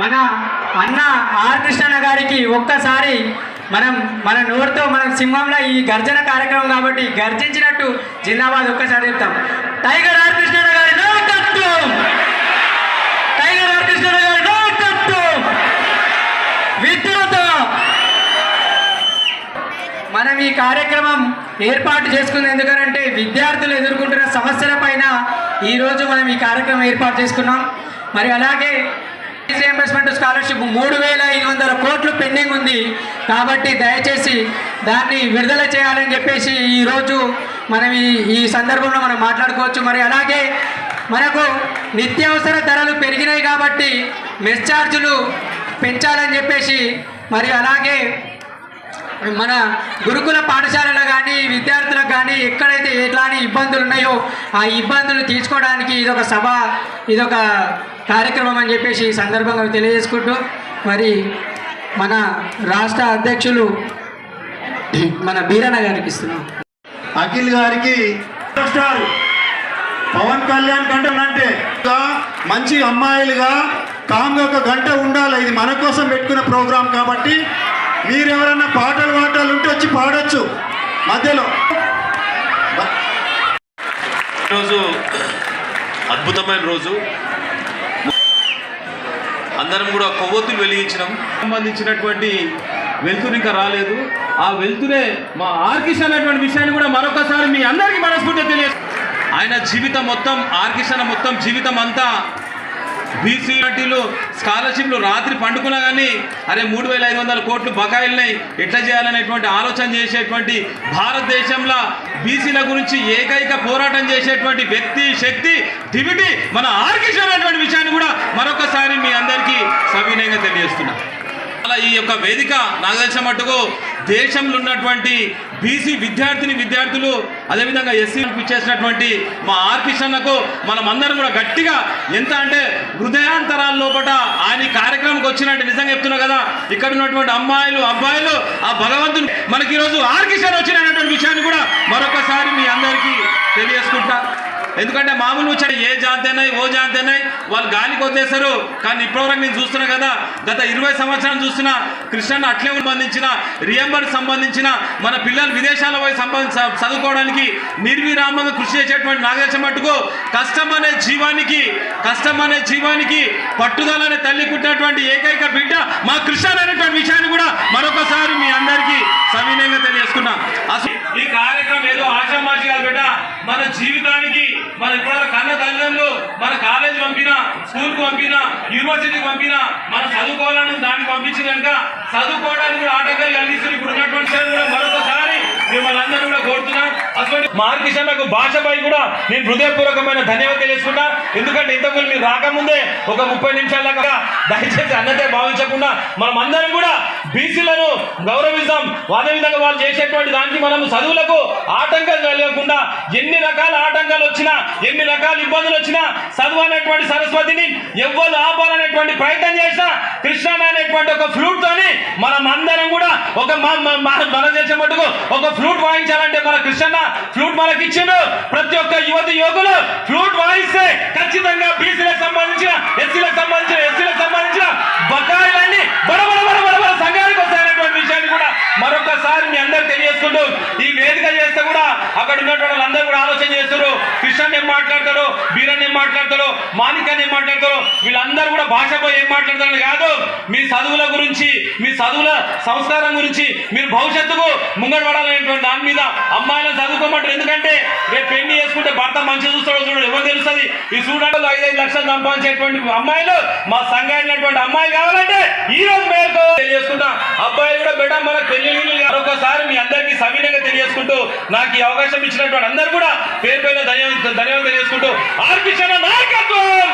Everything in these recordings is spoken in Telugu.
మన అన్న ఆర్ కృష్ణన్న గారికి ఒక్కసారి మనం మన నోరుతో మనం సింహంలో ఈ గర్జన కార్యక్రమం కాబట్టి గర్జించినట్టు జిందాబాద్ ఒక్కసారి చెప్తాం. టైగర్ ఆర్ కృష్ణన్న గారి నాయకత్వం! టైగర్ ఆర్ కృష్ణన్న గారి నాయకత్వం! విద్యుత మనం ఈ కార్యక్రమం ఏర్పాటు చేసుకుంది ఎందుకనంటే విద్యార్థులు ఎదుర్కొంటున్న సమస్యల పైన ఈరోజు మనం ఈ కార్యక్రమం ఏర్పాటు చేసుకున్నాం. మరి అలాగే రియంబర్స్మెంట్ స్కాలర్షిప్ మూడు వేల ఐదు వందల కోట్లు పెండింగ్ ఉంది. కాబట్టి దయచేసి దాన్ని విడుదల చేయాలని చెప్పేసి ఈరోజు మనం ఈ ఈ సందర్భంలో మనం మాట్లాడుకోవచ్చు. మరి అలాగే మనకు నిత్యావసర ధరలు పెరిగినాయి కాబట్టి మెస్ఛార్జీలు పెంచాలని చెప్పేసి మరి అలాగే మన గురుకుల పాఠశాలలో కానీ విద్యార్థులకు కానీ ఎక్కడైతే ఎట్లాంటి ఇబ్బందులు ఉన్నాయో ఆ ఇబ్బందులు తీర్చుకోవడానికి ఇదొక సభ ఇదొక కార్యక్రమం అని చెప్పేసి ఈ సందర్భంగా తెలియజేసుకుంటూ మరి మన రాష్ట్ర అధ్యక్షులు మన బీరన్న గారికి ఇస్తున్నాం. అఖిల్ గారికి పవన్ కళ్యాణ్ కంటే అంటే మంచి అమ్మాయిలుగా కామ్గా ఒక గంట ఉండాలి. ఇది మన కోసం పెట్టుకున్న ప్రోగ్రాం కాబట్టి మీరెవరన్నా పాటలు పాడొచ్చు మధ్యలో. ఈరోజు అద్భుతమైన రోజు. అందరం కూడా కొవ్వొత్తులు వెలిగించినాం. సంబంధించినటువంటి వెలుతురు ఇంకా రాలేదు. ఆ వెలుతురే మా ఆర్కిష్ అనేటువంటి విషయాన్ని కూడా మరొకసారి మీ అందరికీ మనస్ఫూర్తిగా తెలియ ఆయన జీవితం మొత్తం ఆర్కిష్ అన్న మొత్తం జీవితం అంతా బీసీ పార్టీలు స్కాలర్షిప్లు రాత్రి పండుకున్నా కానీ అరే మూడు వేల ఐదు వందల కోట్లు బకాయిలున్నాయి ఎట్లా చేయాలనేటువంటి ఆలోచన చేసేటువంటి భారతదేశంలో బీసీల గురించి ఏకైక పోరాటం చేసేటువంటి వ్యక్తి శక్తి దివిటి మన ఆర్కిష్ అనేటువంటి విషయాన్ని కూడా మరొకసారి మీ అందరికీ సవినయంగా తెలియజేస్తున్నా. అలా ఈ యొక్క వేదిక నాకు తెలిసిన మట్టుకు దేశంలో ఉన్నటువంటి బీసీ విద్యార్థిని విద్యార్థులు అదేవిధంగా ఎస్సీ ఇచ్చేసినటువంటి మా ఆర్ కిషన్లకు మనం అందరం కూడా గట్టిగా ఎంత అంటే హృదయాంతరాల లోపల ఆయన కార్యక్రమంకి వచ్చినట్టు నిజంగా చెప్తున్నా కదా ఇక్కడ ఉన్నటువంటి అమ్మాయిలు అబ్బాయిలు ఆ భగవంతుని మనకి ఈరోజు ఆర్ కిషన్ వచ్చినటువంటి విషయాన్ని కూడా మరొకసారి మీ అందరికీ తెలియజేసుకుంటా. ఎందుకంటే మామూలు ముచ్చట ఏ జాతేనాయి ఓ జాతేనాయి వాళ్ళు గాలికి వదిలేశారు. కానీ ఇప్పటివరకు నేను చూస్తున్నా కదా గత ఇరవై సంవత్సరాలు చూస్తున్నా కృష్ణ అట్లే సంబంధించిన రియంబర్ సంబంధించిన మన పిల్లలు విదేశాల పోయి చదువుకోవడానికి నిర్విరామంగా కృషి చేసేటువంటి నాగేశం మట్టుకు కష్టం అనే జీవానికి కష్టం అనే జీవానికి పట్టుదల అనే తల్లి కుట్టినటువంటి ఏకైక బిడ్డ మా కృష్ణ అనేటువంటి విషయాన్ని కూడా మరొకసారి మీ అందరికీ సవినయంగా తెలియజేసుకున్నా. అసలు ఈ కార్యక్రమం ఏదో ఆశామాషి కాదు బిడ్డ. మన జీవితానికి మన ఇప్పుడు కన్న తల్లిదండ్రులు మన కాలేజ్ పంపిన స్కూల్కు పంపిన యూనివర్సిటీకి పంపిన మన చదువుకోవాలని దానికి పంపించిన చదువుకోవడానికి కూడా ఆటంకాలు కలిగిస్తున్న ఇప్పుడు ఉన్నటువంటి మరొకసారి మిమ్మల్ని అందరూ కూడా కోరుతున్నాం మార్కిషన్ నాకు భాషపై కూడా నేను హృదయపూర్వకమైన ధన్యవాదాలు తెలుసుకున్నా ఎందుకంటే ఇంతకుముందు మీరు రాకముందే ఒక ముప్పై నిమిషాల దయచేసి అన్నదే భావించకుండా మనం అందరం కూడా బీసీలను గౌరవిస్తాం. అదే విధంగా వాళ్ళు చేసేటువంటి దానికి మనం చదువులకు ఆటంకం కలగకుండా ఎన్ని రకాల ఆటంకాలు వచ్చినా ఎన్ని రకాల ఇబ్బందులు వచ్చినా చదువు అనేటువంటి సరస్వతిని ఎవ్వరు ఆపాలనేటువంటి ప్రయత్నం చేసినా కృష్ణ అనేటువంటి ఒక ఫ్లూట్ తోని మనం అందరం కూడా ఒక మన చేసే మటుకు ఒక ఫ్లూట్ వాయించాలంటే మన కృష్ణ ఫ్లూట్ మనకి ఇచ్చిండు. ప్రతి ఒక్క యువతి యువకులు ఫ్లూట్ వాయిస్తే ఖచ్చితంగా బీసీలకు సంబంధించిన ఎస్సీలకు సంబంధించిన ఎస్సీలకు సంబంధించిన బకాయిలన్నీ బడబడ బడబడ బడ సంఘానికి వస్తాయనేటువంటి విషయాన్ని కూడా మరొకసారి మీ అందరు తెలియజేస్తుంటూ ఈ వేదిక చేస్తే కూడా అక్కడ ఉన్నటువంటి వాళ్ళందరూ కూడా ఆలోచన చేస్తారు మాట్లాడతాడో మాట్లాడతారు బీరన్ ఏం మాట్లాడతాడో మాణికాన్ని ఏం మాట్లాడతారు వీళ్ళందరూ కూడా భాషపై ఏం మాట్లాడతారని కాదు. మీ చదువుల గురించి మీ చదువుల సంస్కారం గురించి మీరు భవిష్యత్తుకు ముంగడపడాలనేటువంటి దాని మీద అమ్మాయిలను చదువుకోమంటారు. ఎందుకంటే రేపు పెళ్ళి చేసుకుంటే భర్త మంచిగా చూస్తాడో చూడడు ఎవరు తెలుస్తుంది? ఈ ఐదు ఐదైదు లక్షలు సంపాదించేటువంటి అమ్మాయిలు మా సంఘాయినటువంటి అమ్మాయి కావాలంటే ఈ రోజు మేరకు తెలియజేసుకుంటా అబ్బాయిలు కూడా బెట మన పెళ్ళి మరొకసారి మీ అందరికీ సవినయంగా తెలియజేసుకుంటూ నాకు ఈ అవకాశం ఇచ్చినటువంటి అందరూ కూడా పేరు పైన ధన్యవాదాలు ధన్యవాదాలు తెలియజేసుకుంటూ ఆర్కిషన్ నాయకత్వం.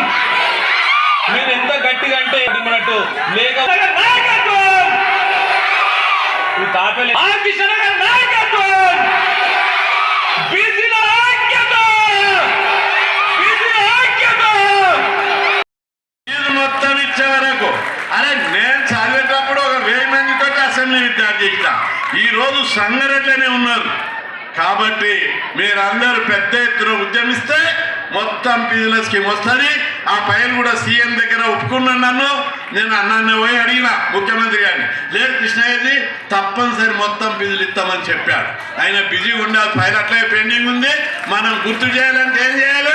మీరు ఎంత గట్టిగా అంటే మనట్టు లేక నాయకత్వం. ఈ తాపలే ఆర్కిషన్ నాయకత్వం. మొత్తం ఇచ్చే వరకు అరే నేను చదివేటప్పుడు ఒక వెయ్యి మందితో అసెంబ్లీ విద్యార్థి ఈ రోజు సంగారెడ్డిలోనే ఉన్నారు. కాబట్టి మీరందరూ పెద్ద ఎత్తున ఉద్యమిస్తే మొత్తం ఫీజుల స్కీమ్ వస్తుంది. ఆ ఫైల్ కూడా సీఎం దగ్గర ఒప్పుకున్నాను నన్ను. నేను అన్నాన్ని పోయి అడిగిన ముఖ్యమంత్రి గారిని. లేదు కృష్ణయ్యది తప్పనిసరి మొత్తం బిజులు ఇస్తామని చెప్పాడు. ఆయన బిజీ ఉండాలి ఫైల్ అట్లే పెండింగ్ ఉంది. మనం గుర్తు చేయాలంటే ఏం చేయాలి?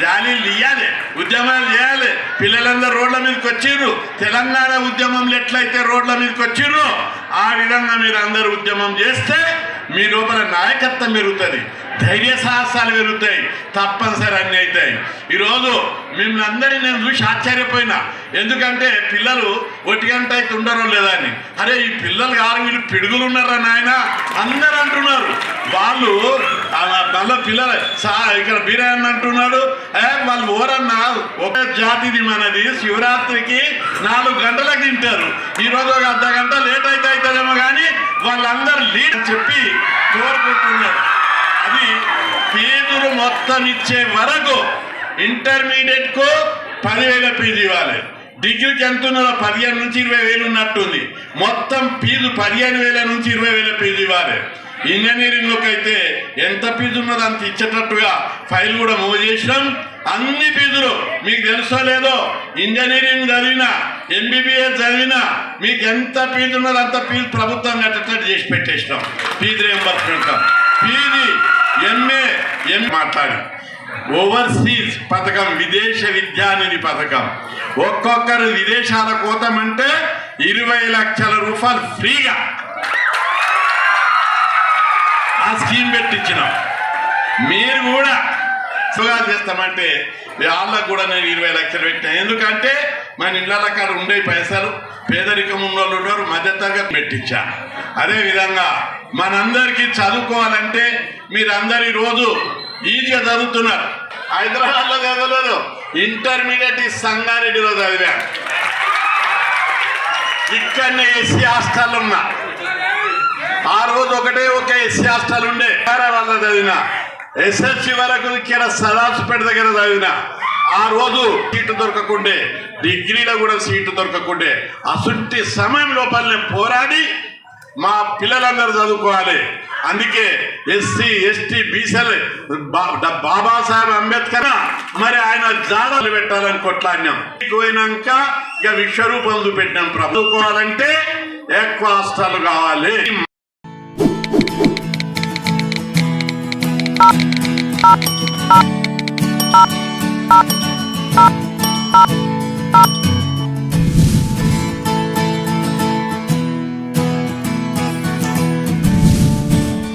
ర్యాలీలు ఇవ్వాలి ఉద్యమాలు చేయాలి. పిల్లలందరూ రోడ్ల మీదకి వచ్చిర్రు. తెలంగాణ ఉద్యమంలో ఎట్లయితే రోడ్ల మీదకి వచ్చిర్రు ఆ విధంగా మీరు అందరూ ఉద్యమం చేస్తే మీ లోపల నాయకత్వం పెరుగుతుంది. ధైర్య సాహసాలు పెరుగుతాయి. తప్పనిసరి అన్నీ అవుతాయి. ఈరోజు మిమ్మల్ని అందరినీ నేను చూసి ఆశ్చర్యపోయినా. ఎందుకంటే పిల్లలు ఒట్టి గంట అయితే ఉండరో లేదా అని అరే ఈ పిల్లలు కాదు వీళ్ళు పిడుగులు ఉన్నారా నాయన? అందరు అంటున్నారు. వాళ్ళు ఆ మళ్ళీ పిల్లలు సా ఇక్కడ బీరయ్య అంటున్నాడు. ఏ వాళ్ళు ఓరన్నా ఒక జాతిది మనది. శివరాత్రికి నాలుగు గంటలకు తింటారు. ఈరోజు ఒక అర్ధ గంట లేట్ అయితే అవుతుందేమో కానీ వాళ్ళందరూ లీడ్ చెప్పి కోరుకుంటున్నారు అది ఫీజులు మొత్తం ఇచ్చే వరకు ఇంటర్మీడియట్కు పదివేల ఫీజు ఇవ్వాలి. డిగ్రీకి ఎంత ఉన్నదో పదిహేను నుంచి ఇరవై వేలు ఉన్నట్టుంది. మొత్తం ఫీజు పదిహేను వేల నుంచి ఇరవై వేల ఫీజు ఇవ్వాలి. ఇంజనీరింగ్లోకి అయితే ఎంత ఫీజు ఉన్నదో అంత ఇచ్చేటట్టుగా ఫైల్ కూడా మూవ్ చేసినాం. అన్ని ఫీజులు మీకు తెలుసో లేదో ఇంజనీరింగ్ చదివినా ఎంబీబీఎస్ చదివినా మీకు ఎంత ఫీజు ఉన్నదో అంత ఫీజు ప్రభుత్వం కట్టేటట్టు చేసి పెట్టేసినాం. Fee reimbursement fee MA M మాట్లాడి. ఓవర్సీస్ పథకం విదేశ విద్యానిధి పథకం. ఒక్కొక్కరు విదేశాల కోతమంటే ఇరవై లక్షల రూపాయలు ఫ్రీగా. ఆ స్కీమ్ పెట్టించినాం. మీరు కూడా సుగా చేస్తామంటే వాళ్ళకు కూడా నేను ఇరవై లక్షలు పెట్టినా. ఎందుకంటే మన ఇళ్ళ కాడ ఉండే పైసలు పేదరికం ఉన్నోళ్ళు ఉన్నారు మధ్యతరగతి పెట్టించా. అదేవిధంగా మనందరికీ చదువుకోవాలంటే మీరందరి రోజు ఈజీగా చదువుతున్నారు. హైదరాబాద్లో చదవలేదు ఇంటర్మీడియట్ సంగారెడ్డిలో చదివా ఇక్కడనే ఎస్సీ హాస్టల్ ఉన్నా. ఆ రోజు ఒకటే ఒక ఎస్సీ హాస్టల్ ఉండే. వేరే చదివిన. ఎస్ఎస్సి వరకు ఇక్కడ సదాసుపేట దగ్గర చదివిన. ఆ రోజు సీటు దొరకకుండే. డిగ్రీలో కూడా సీటు దొరకకుండే. అసుంటి సమయం లోపల పోరాడి మా పిల్లలందరూ చదువుకోవాలి. అందుకే ఎస్సీ ఎస్టీ బీసీలు బాబాసాహెబ్ అంబేద్కర్ మరి ఆయన జాడలు పెట్టాలని కొట్లాడినాం. పోయినాక ఇక విశ్వరూపం చూపెట్టినాం ప్రభుత్వాలంటే ఎక్కువ హాస్టల్ కావాలి.